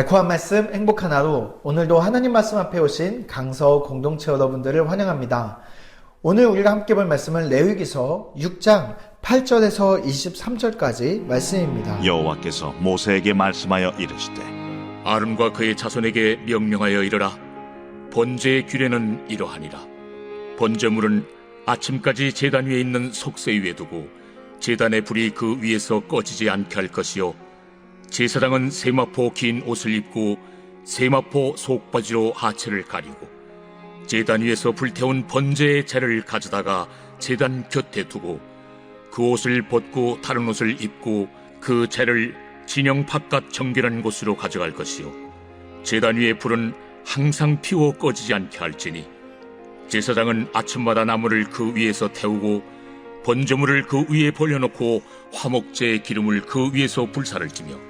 달콤한 말씀, 행복한 하루. 오늘도 하나님 말씀 앞에 오신 강서 공동체 여러분들을 환영합니다. 오늘 우리가 함께 볼 말씀은 레위기서 6장 8절에서 23절까지 말씀입니다. 여호와께서 모세에게 말씀하여 이르시되 아론과 그의 자손에게 명령하여 이르라 번제의 규례는 이러하니라 번제물은 아침까지 제단 위에 있는 속세 위에 두고 제단의 불이 그 위에서 꺼지지 않게 할 것이요 제사장은 세마포 긴 옷을 입고 세마포 속바지로 하체를 가리고 제단 위에서 불태운 번제의 재를 가져다가 제단 곁에 두고 그 옷을 벗고 다른 옷을 입고 그 재를 진영 바깥 정결한 곳으로 가져갈 것이요. 제단 위의 불은 항상 피워 꺼지지 않게 할지니 제사장은 아침마다 나무를 그 위에서 태우고 번제물을 그 위에 벌려놓고 화목제의 기름을 그 위에서 불사를 지며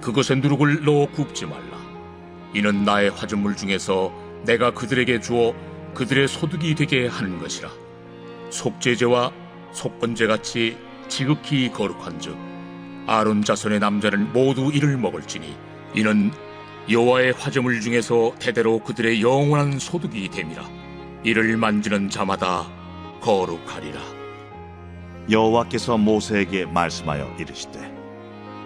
그것에 누룩을 넣어 굽지 말라. 이는 나의 화전물 중에서 내가 그들에게 주어 그들의 소득이 되게 하는 것이라. 속죄제와 속번제 같이 지극히 거룩한즉 아론 자손의 남자는 모두 이를 먹을지니 이는 여호와의 화제물 중에서 대대로 그들의 영원한 소득이 됨이라. 이를 만지는 자마다 거룩하리라. 여호와께서 모세에게 말씀하여 이르시되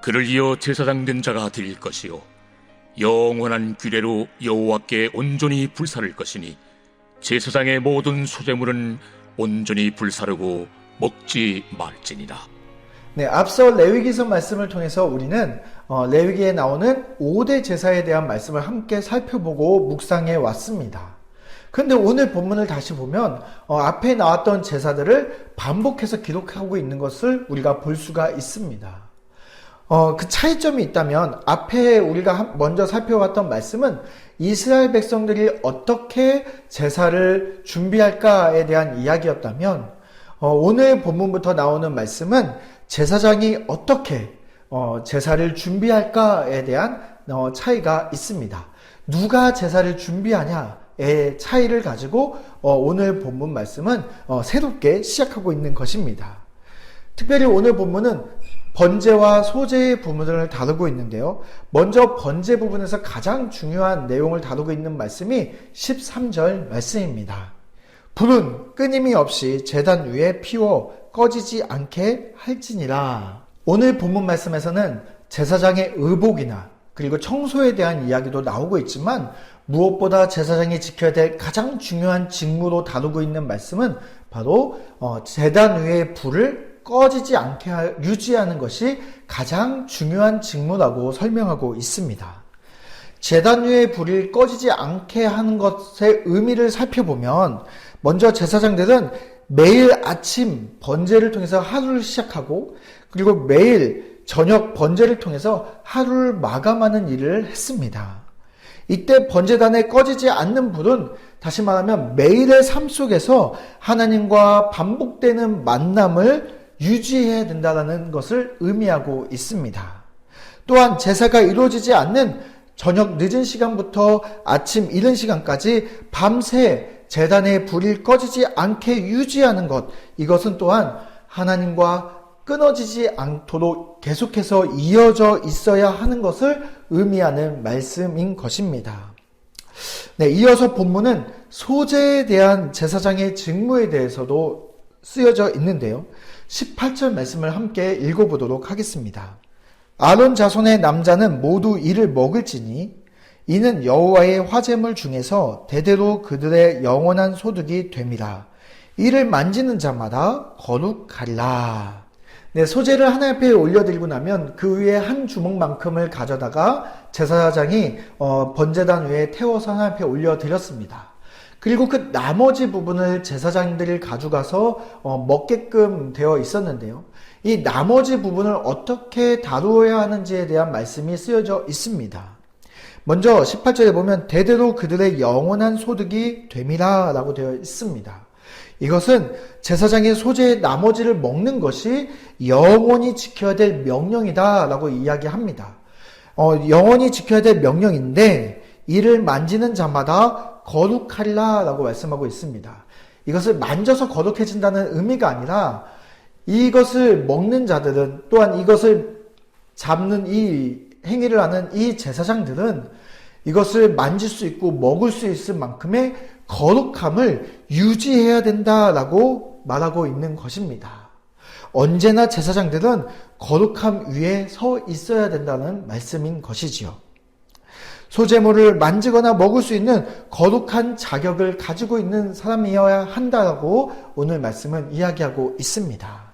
그를 이어 제사장 된 자가 드릴 것이요 영원한 규례로 여호와께 온전히 불사를 것이니 제사장의 모든 소재물은 온전히 불사르고 먹지 말지니라. 네, 앞서 레위기서 말씀을 통해서 우리는 어, 레위기에 나오는 5대 제사에 대한 말씀을 함께 살펴보고 묵상해 왔습니다. 근데 오늘 본문을 다시 보면 어, 앞에 나왔던 제사들을 반복해서 기록하고 있는 것을 우리가 볼 수가 있습니다. 어, 그 차이점이 있다면 앞에 우리가 먼저 살펴봤던 말씀은 이스라엘 백성들이 어떻게 제사를 준비할까에 대한 이야기였다면 어, 오늘 본문부터 나오는 말씀은 제사장이 어떻게 어, 제사를 준비할까에 대한 어, 차이가 있습니다. 누가 제사를 준비하냐의 차이를 가지고 어, 오늘 본문 말씀은 어, 새롭게 시작하고 있는 것입니다. 특별히 오늘 본문은 번제와 소제의 부분을 다루고 있는데요. 먼저 번제 부분에서 가장 중요한 내용을 다루고 있는 말씀이 13절 말씀입니다. 불은 끊임이 없이 재단 위에 피워 꺼지지 않게 할지니라. 오늘 본문 말씀에서는 제사장의 의복이나 그리고 청소에 대한 이야기도 나오고 있지만 무엇보다 제사장이 지켜야 될 가장 중요한 직무로 다루고 있는 말씀은 바로 재단 위에 불을 꺼지지 않게 유지하는 것이 가장 중요한 직무라고 설명하고 있습니다. 재단 위에 불이 꺼지지 않게 하는 것의 의미를 살펴보면 먼저 제사장들은 매일 아침 번제를 통해서 하루를 시작하고 그리고 매일 저녁 번제를 통해서 하루를 마감하는 일을 했습니다. 이때 번제단에 꺼지지 않는 불은 다시 말하면 매일의 삶 속에서 하나님과 반복되는 만남을 유지해야 된다는 것을 의미하고 있습니다. 또한 제사가 이루어지지 않는 저녁 늦은 시간부터 아침 이른 시간까지 밤새 재단의 불이 꺼지지 않게 유지하는 것, 이것은 또한 하나님과 끊어지지 않도록 계속해서 이어져 있어야 하는 것을 의미하는 말씀인 것입니다. 네, 이어서 본문은 소재에 대한 제사장의 직무에 대해서도 쓰여져 있는데요. 18절 말씀을 함께 읽어보도록 하겠습니다. 아론 자손의 남자는 모두 이를 먹을지니 이는 여호와의 화제물 중에서 대대로 그들의 영원한 소득이 됨이라. 이를 만지는 자마다 거룩하리라. 네, 소재를 하나님 앞에 올려드리고 나면 그 위에 한 주먹만큼을 가져다가 제사장이 어, 번제단 위에 태워서 하나님 앞에 올려드렸습니다. 그리고 그 나머지 부분을 제사장들이 가져가서 어, 먹게끔 되어 있었는데요. 이 나머지 부분을 어떻게 다루어야 하는지에 대한 말씀이 쓰여져 있습니다. 먼저 18절에 보면 대대로 그들의 영원한 소득이 됨이라 라고 되어 있습니다. 이것은 제사장의 소재의 나머지를 먹는 것이 영원히 지켜야 될 명령이다 라고 이야기합니다. 어, 영원히 지켜야 될 명령인데 이를 만지는 자마다 거룩하리라 라고 말씀하고 있습니다. 이것을 만져서 거룩해진다는 의미가 아니라 이것을 먹는 자들은 또한 이것을 잡는 이 행위를 하는 이 제사장들은 이것을 만질 수 있고 먹을 수 있을 만큼의 거룩함을 유지해야 된다라고 말하고 있는 것입니다. 언제나 제사장들은 거룩함 위에 서 있어야 된다는 말씀인 것이지요. 소재물을 만지거나 먹을 수 있는 거룩한 자격을 가지고 있는 사람이어야 한다라고 오늘 말씀은 이야기하고 있습니다.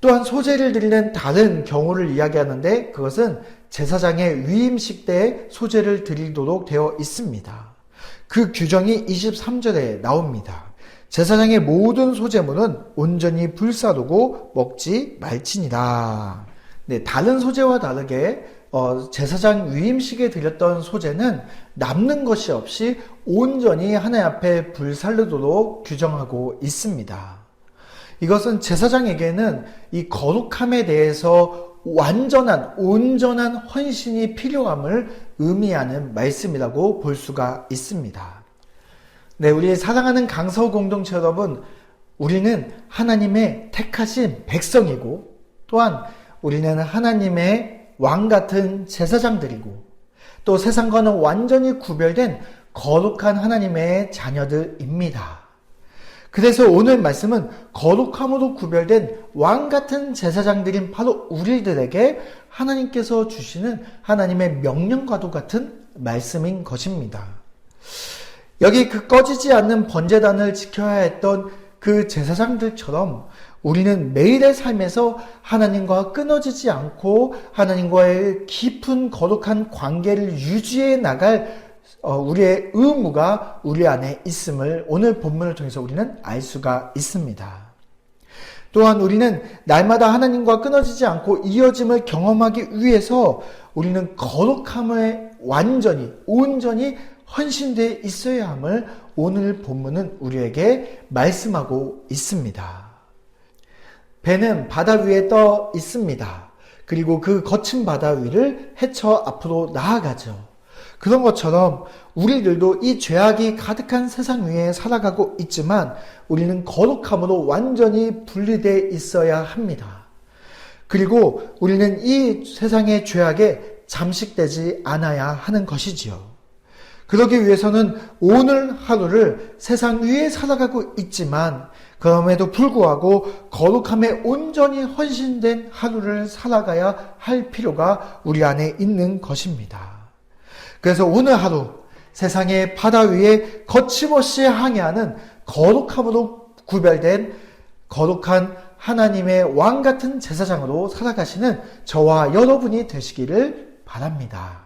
또한 소재를 드리는 다른 경우를 이야기하는데 그것은 제사장의 위임식 때 소재를 드리도록 되어 있습니다. 그 규정이 23절에 나옵니다. 제사장의 모든 소재물은 온전히 불사르고 먹지 말지니라. 네, 다른 소재와 다르게 어, 제사장 위임식에 드렸던 소재는 남는 것이 없이 온전히 하나님 앞에 불살르도록 규정하고 있습니다. 이것은 제사장에게는 이 거룩함에 대해서 완전한, 온전한 헌신이 필요함을 의미하는 말씀이라고 볼 수가 있습니다. 네, 우리 사랑하는 강서 공동체 여러분, 우리는 하나님의 택하신 백성이고, 또한 우리는 하나님의 왕 같은 제사장들이고, 또 세상과는 완전히 구별된 거룩한 하나님의 자녀들입니다. 그래서 오늘 말씀은 거룩함으로 구별된 왕 같은 제사장들인 바로 우리들에게 하나님께서 주시는 하나님의 명령과도 같은 말씀인 것입니다. 여기 그 꺼지지 않는 번제단을 지켜야 했던 그 제사장들처럼 우리는 매일의 삶에서 하나님과 끊어지지 않고 하나님과의 깊은 거룩한 관계를 유지해 나갈 어, 우리의 의무가 우리 안에 있음을 오늘 본문을 통해서 우리는 알 수가 있습니다. 또한 우리는 날마다 하나님과 끊어지지 않고 이어짐을 경험하기 위해서 우리는 거룩함에 완전히, 온전히 헌신되어 있어야 함을 오늘 본문은 우리에게 말씀하고 있습니다. 배는 바다 위에 떠 있습니다. 그리고 그 거친 바다 위를 헤쳐 앞으로 나아가죠. 그런 것처럼 우리들도 이 죄악이 가득한 세상 위에 살아가고 있지만 우리는 거룩함으로 완전히 분리되어 있어야 합니다. 그리고 우리는 이 세상의 죄악에 잠식되지 않아야 하는 것이지요. 그러기 위해서는 오늘 하루를 세상 위에 살아가고 있지만 그럼에도 불구하고 거룩함에 온전히 헌신된 하루를 살아가야 할 필요가 우리 안에 있는 것입니다. 그래서 오늘 하루 세상의 바다 위에 거침없이 항해하는 거룩함으로 구별된 거룩한 하나님의 왕 같은 제사장으로 살아가시는 저와 여러분이 되시기를 바랍니다.